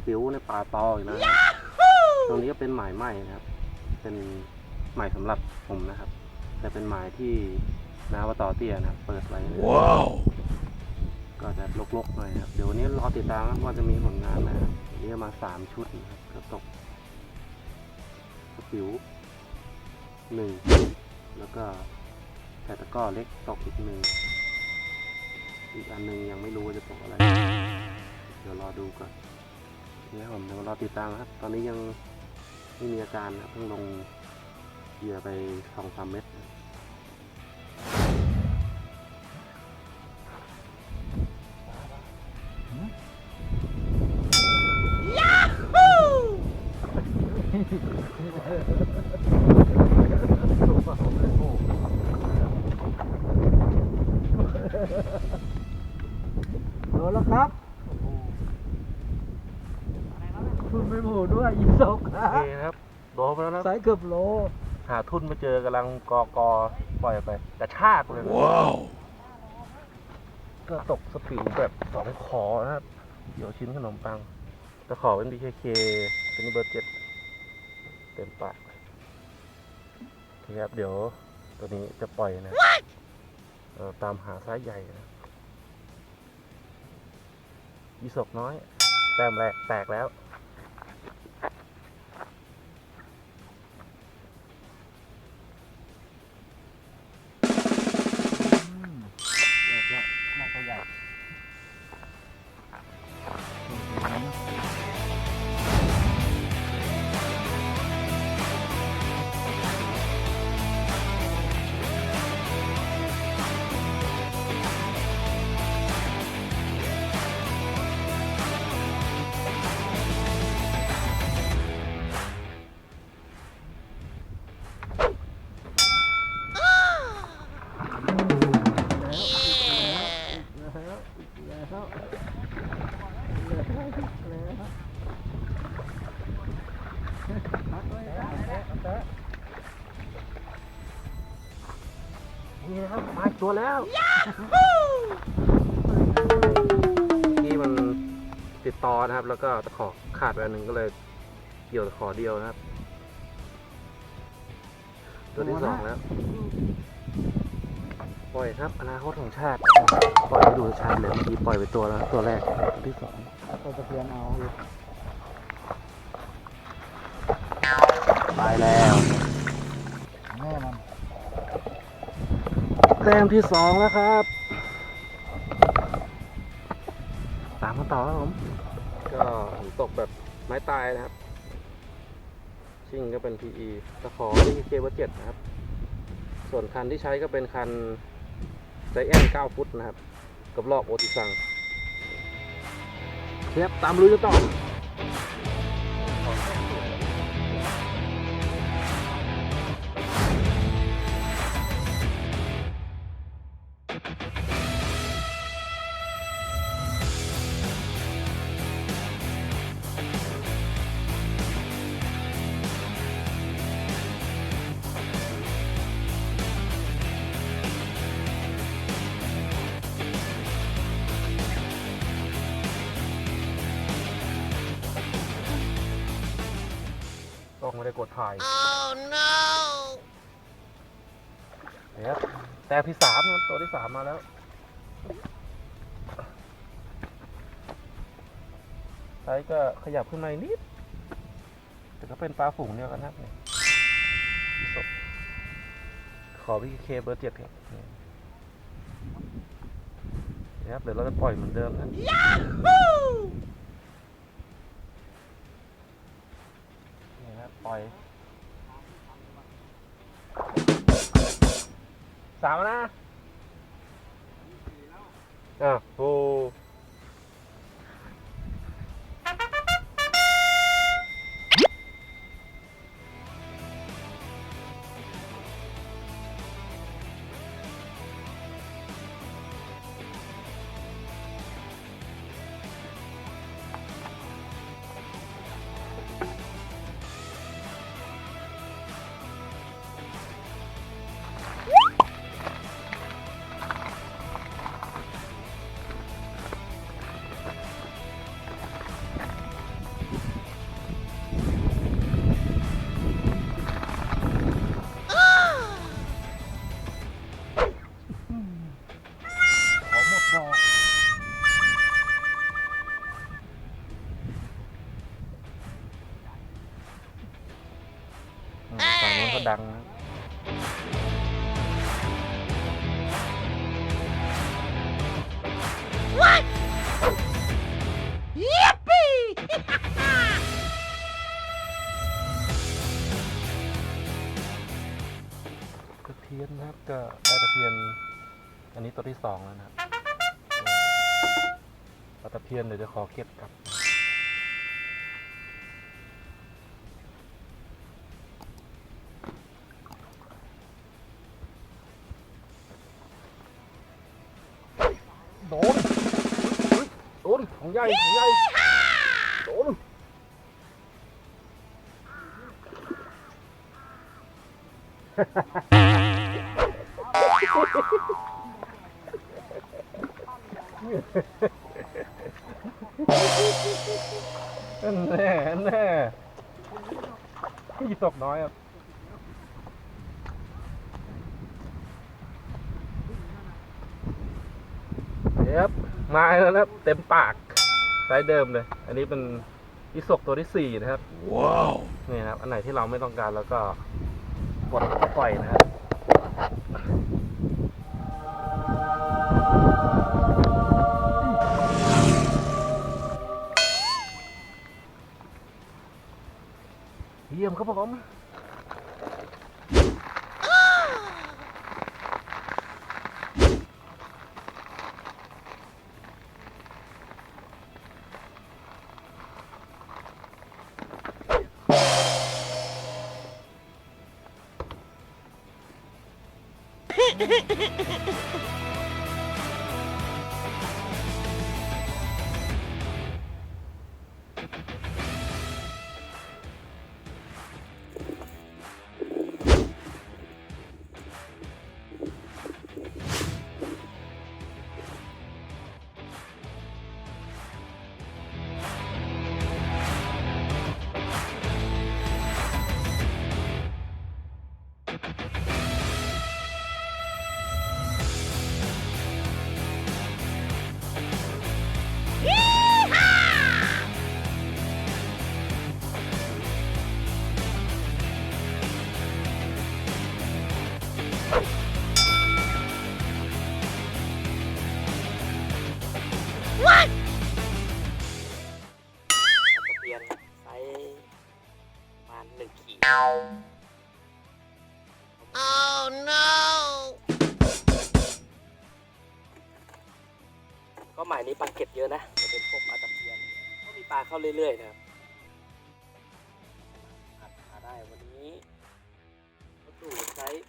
ตกสปิวในป่าตออีกแล้วนะครับตรงนี้ก็เป็นหมายใหม่นะครับ เป็นหมายสำหรับผมนะครับ แต่เป็นหมายที่นาวตอเตียนะครับ เปิดไว้นะครับ Wow. ก็จะลกๆหน่อยนะครับ เดี๋ยววันนี้รอติดตามครับว่าจะมีผลงานนะครับวันนี้มาสามชุดนะครับก็ตกสปิวหนึ่งแล้วก็แต่ตะกร้อเล็กตกอีกหนึ่ง อีกอันหนึงยังไม่รู้ว่าจะตกอะไร เดี๋ยวรอดูก่อน เนี่ยผมเดี๋ยวรอติดตามครับ ตอนนี้ยังไม่มีอาการนะเพิ่งลงเหยื่อไปสองสามเม็ดนะโด เกือบโล หาทุนมาเจอกำลังกอกอปล่อยไปกระชากเลยนะ Wow. ก็ตกสปิวแบบสองขอนะครับเดี๋ยวชิ้นขนมปังตะขอเป็น BKK เป็นเบอร์เจ็ดเต็มปากโอเคครับ เดี๋ยวตัวนี้จะปล่อยนะเอ่อตามหาไซส์ใหญ่นะยีสกน้อย แต้มแรกแตกแล้ว แล้วนี่มันติดต่อนะครับ แล้วก็ตะขอขาดไปอันหนึ่งก็เลยเกี่ยวตะขอเดียวนะครับ ตัวที่สองแล้วปล่อยครับอนาคตของชาติปล่อยให้ดูชาติเลยเมื่อกี้ปล่อยไปตัวแล้ว ตัวแรกตัวที่สองตัวตะเพียนเอาอยู่ตายแล้ว แต้มที่สองแล้วครับ ตามมาต่อครับผม ก็ผมตกแบบไม้ตายนะครับ ชิ่งก็เป็น PE ตะขอที่เคเบอร์เจ็ดนะครับ ส่วนคันที่ใช้ก็เป็นคันไจแอน9ฟุตนะครับ กับลอกโอติซังเทียบตามลุยกันต่อ ไม่ได้กดถ่าย oh no เนี่ยแต้มที่สามนะครับตัวที่สามมาแล้ว ไซส์ก็ขยับขึ้นมาอีกนิด แต่ก็เป็นปลาฝูงเดียวกันนะครับเนี่ยที่สดขอพี่เคเบอร์เจ็ดครับนี่นะครับเดี๋ยวเราจะปล่อยเหมือนเดิมนะ อยสามนะอะโอ้ ยนนะครับ ก็ได้ตะเพียน อันนี้ตัวที่สองแล้วนะครับปลาตะเพียนเดี๋ยวจะขอเก็บกลับโดนโดนของใหญ่ของใหญ่ แน่แน่พี่ตกน้อยครับเดี๋ยวครับมาแล้วนะครับเต็มปากไซส์เดิมเลย อันนี้เป็นอิศกตัวที่สี่นะครับ ว้าว นี่นะครับ อันไหนที่เราไม่ต้องการแล้วก็กดก็ปล่อยนะครับ เยี่ยมครับผม ตะเพียนไซส์ประมาณหนึ่งขีด Oh no! ก็หมายนี้ปลาเก็ดเยอะนะจะเป็นพวกปลาตะเพียน ก็มีปลาเข้าเรื่อยๆนะครับอัดหาได้วันนี้ก็ดูไซส์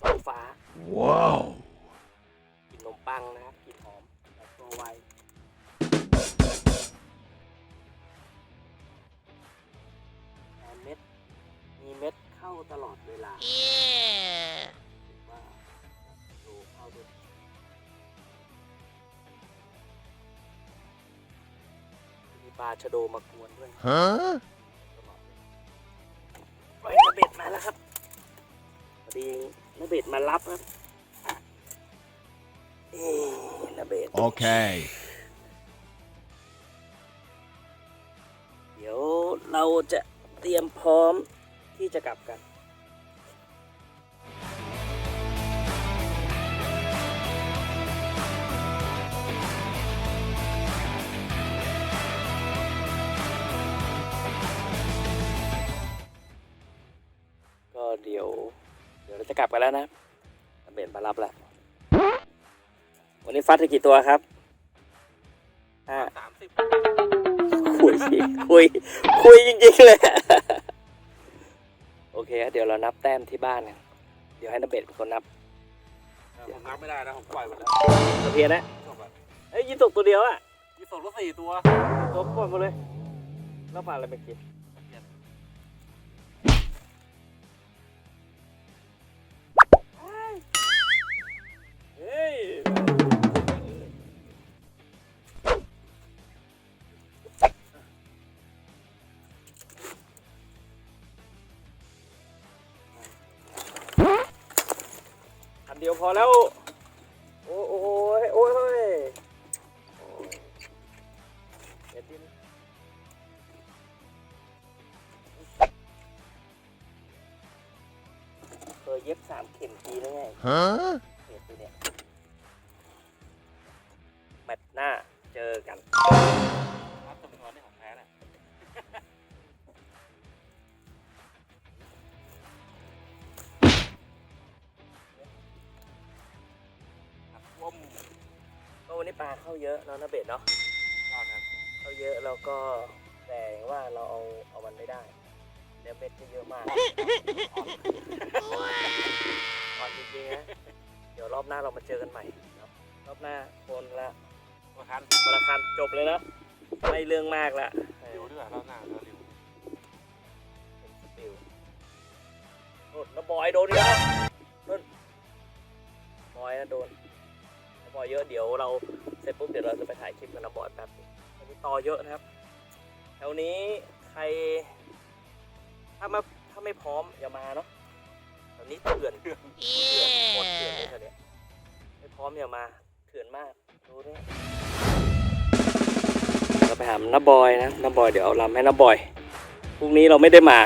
สองฟ้า Wow! กินนมปังนะครับ เม็ด มีเม็ดเข้าตลอดเวลา Yeah! ถือว่าดูเข้าดูมีปลาชะโดมากวนด้วย Huh? ตลอดเลยปล่อยระเบ็ดมาแล้วครับพอดีระเบ็ดมารับครับเอ๊ระเบ็ด Okay. เดี๋ยวเราจะ เตรียมพร้อมที่จะกลับกันก็เดี๋ยว เดี๋ยวเราจะกลับกันแล้วนะเบนมารับแล้ว วันนี้ฟัดไปกี่ตัวครับห้าสามสิบ คุยสิคุยคุยจริงๆเลย โอเคครับเดี๋ยวเรานับแต้มที่บ้านกันเดี๋ยวให้นเบดเป็นคนนับผมนับไม่ได้นะผมปล่อยหมดแล้วตะเพียนนะจบอะเอ้ยยิงตกตัวเดียวอะมีสองก็สี่ตัวตัวปล่อยหมดเลยแล้วปลาอะไรเมื่อกี้ เดียวพอแล้ว โอ้โอ้ยโอ้ยโอ้ยโอ้ยเดี๋ยวดิ้นยเย็บสามเข็มทีแล้วไง Huh? เหตุตัวเนี้ยแมตช์หน้าเจอกัน เข้าเยอะเนาะนะเบ็ดเนาะยอดครับเข้าเยอะแล้วก็แต่ว่าเราเอาเอามันไม่ได้เดี๋ยวเบ็ดจะเยอะมากอ่อนจริงๆนะเดี๋ยวรอบหน้าเรามาเจอกันใหม่เนาะรอบหน้าคนละคนละคันคนละคันจบเลยเนาะไม่เรื่องมากละเร็วด้วยรอบหน้าเราเร็วเป็นสติลโดนแล้วบอยโดนอีกแล้วโดนบอยนะโดน แล้วบอยเยอะเดี๋ยวเราเสร็จปุ๊บเดี๋ยวเราจะไปถ่ายคลิปกับน้ำบอยแป๊บนึงวันนี้ต่อเยอะนะครับแถวนี้ใคร ถ้าไม่ถ้าไม่พร้อมอย่ามาเนาะแถวนี้เถื่อนเถื่อนโคตรเถื่อนเลย Yeah. แถวเนี้ยไม่พร้อมอย่ามาเถื่อนมากดูนี่เราไปหาน้าบอยนะน้าบอยเดี๋ยวเอาลำให้น้าบอยพรุ่งนี้เราไม่ได้มา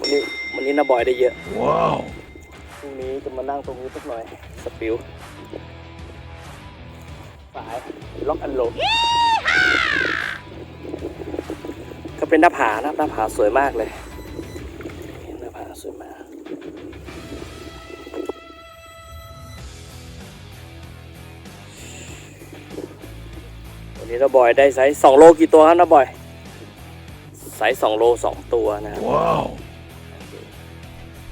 วันนี้วันนี้น้าบอยได้เยอะ Wow. พรุ่งนี้จะมานั่งตรงนี้สักหน่อยสปิว สายล็อกอันโลก็เป็นหน้าผานะหน้าผาสวยมากเลยหน้าผาสวยมากวันนี้น้าบอยได้ไซส์สองโลกี่ตัวครับน้าบอยไซส์สองโลสองตัวนะครับ Wow.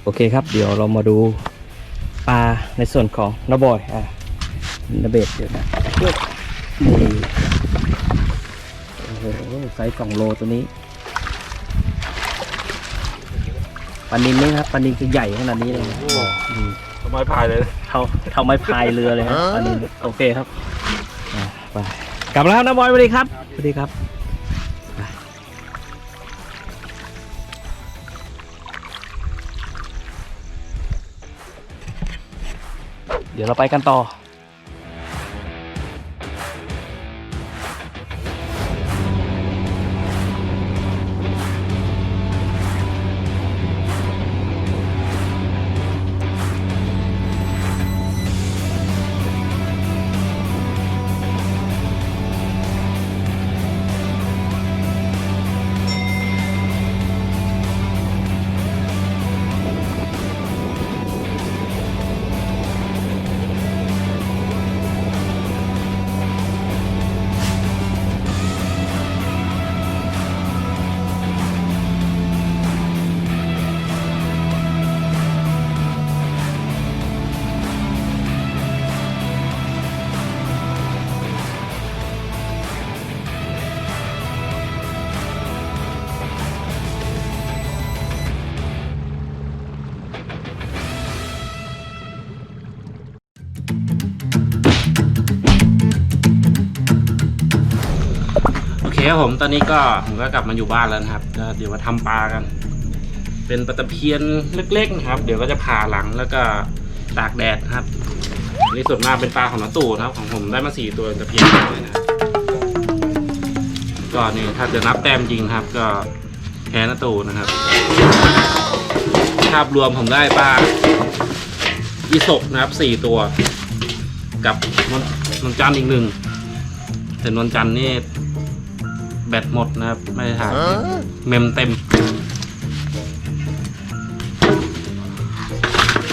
โอเคครับ เดี๋ยวเรามาดูปลาในส่วนของนาบอยอะนาเบดเดี๋ยวนะนี่ โอ้โหไซส์สองโลตัวนี้ปลานินนี่ครับปลานินคือใหญ่ขนาดนี้เลยนะอืมทำไมพายเลย เท่าเท่าไม้พายเรือเลยครับปลานินโอเคครับอะไปกลับแล้วนะบอยสวัสดีครับสวัสดีครับไปเดี๋ยวเราไปกันต่อ ครับผมตอนนี้ก็ผมก็กลับมาอยู่บ้านแล้วนะครับก็เดี๋ยวมาทำปลากัน เป็นปลาตะเพียนเล็กๆนะครับ เดี๋ยวก็จะผ่าหลังแล้วก็ตากแดดครับอันนี่ส่วนมากเป็นปลาของน้าตู่นะครับ ของผมได้มาสี่ตัวตะเพียนเลยนะก็นี่ถ้าจะนับแต้มจริงครับ ก็แพ้น้าตู่นะครับภาพรวมผมได้ปลาอีศกนะครับสี่ตัว กับนนจันทร์อีกหนึ่งแต่นนจันทร์นี่ แบตหมดนะครับ ไม่ได้ถ่าย Huh? เมมเต็ม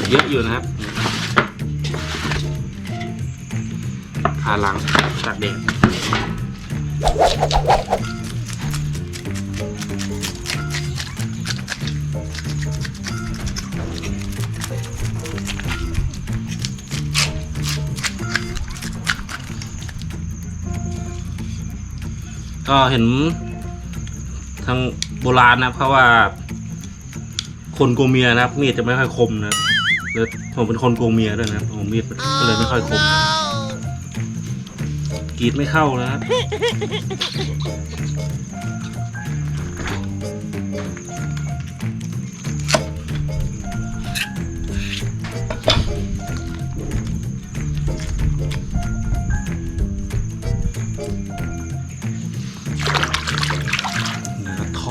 เยอะอยู่นะครับขาหลังจากเด็ก ก็เห็นทางโบราณนะครับเพราะว่า คนโกงเมียนะครับ มีดจะไม่ค่อยคมนะครับแล้วผมเป็นคนโกงเมียด้วยนะครับผมมีดก็เลยไม่ค่อยคม No. กรีดไม่เข้านะครับ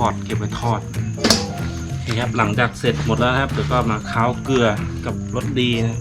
อดเก็บไว้ทอดนี่ครับหลังจากเสร็จหมดแล้วนะครับเดี๋ยวก็มาค้าวเกลือกับรสดีนะ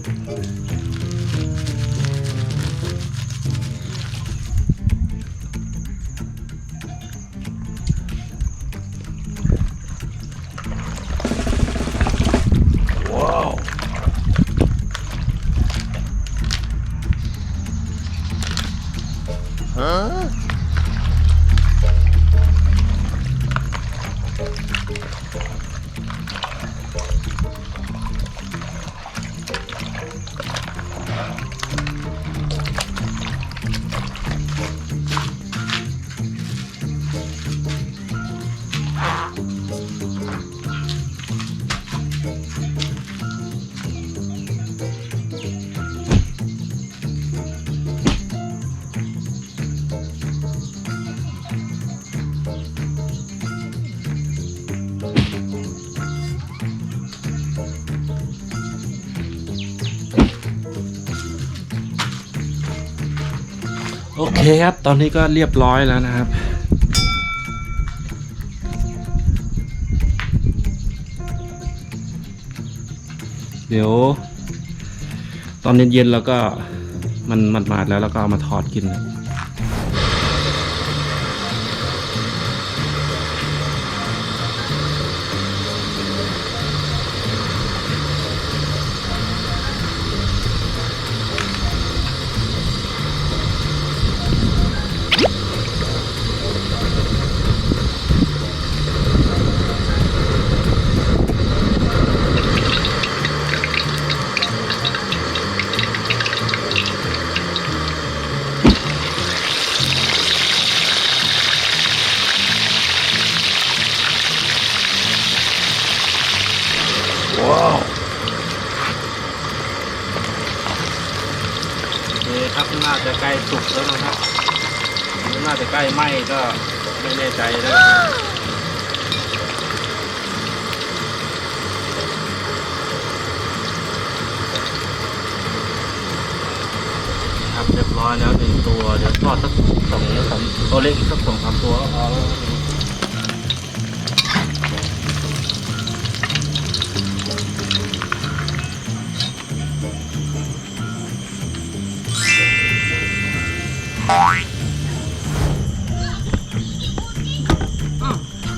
เคครับ ตอนนี้ก็เรียบร้อยแล้วนะครับ เดี๋ยว ตอนเย็นๆแล้วก็มันมันมาดๆแล้วแล้วก็เอามาทอดกินนะ สองสามตัวเล็กอีกสักสองสามตัวก็พอแล้ว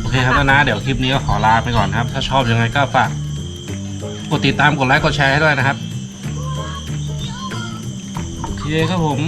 โอเคครับนะเดี๋ยวคลิปนี้ก็ขอลาไปก่อนครับ ถ้าชอบยังไงก็ฝากกดติดตามกดไลค์กดแชร์ให้ด้วยนะครับโอเคครับผม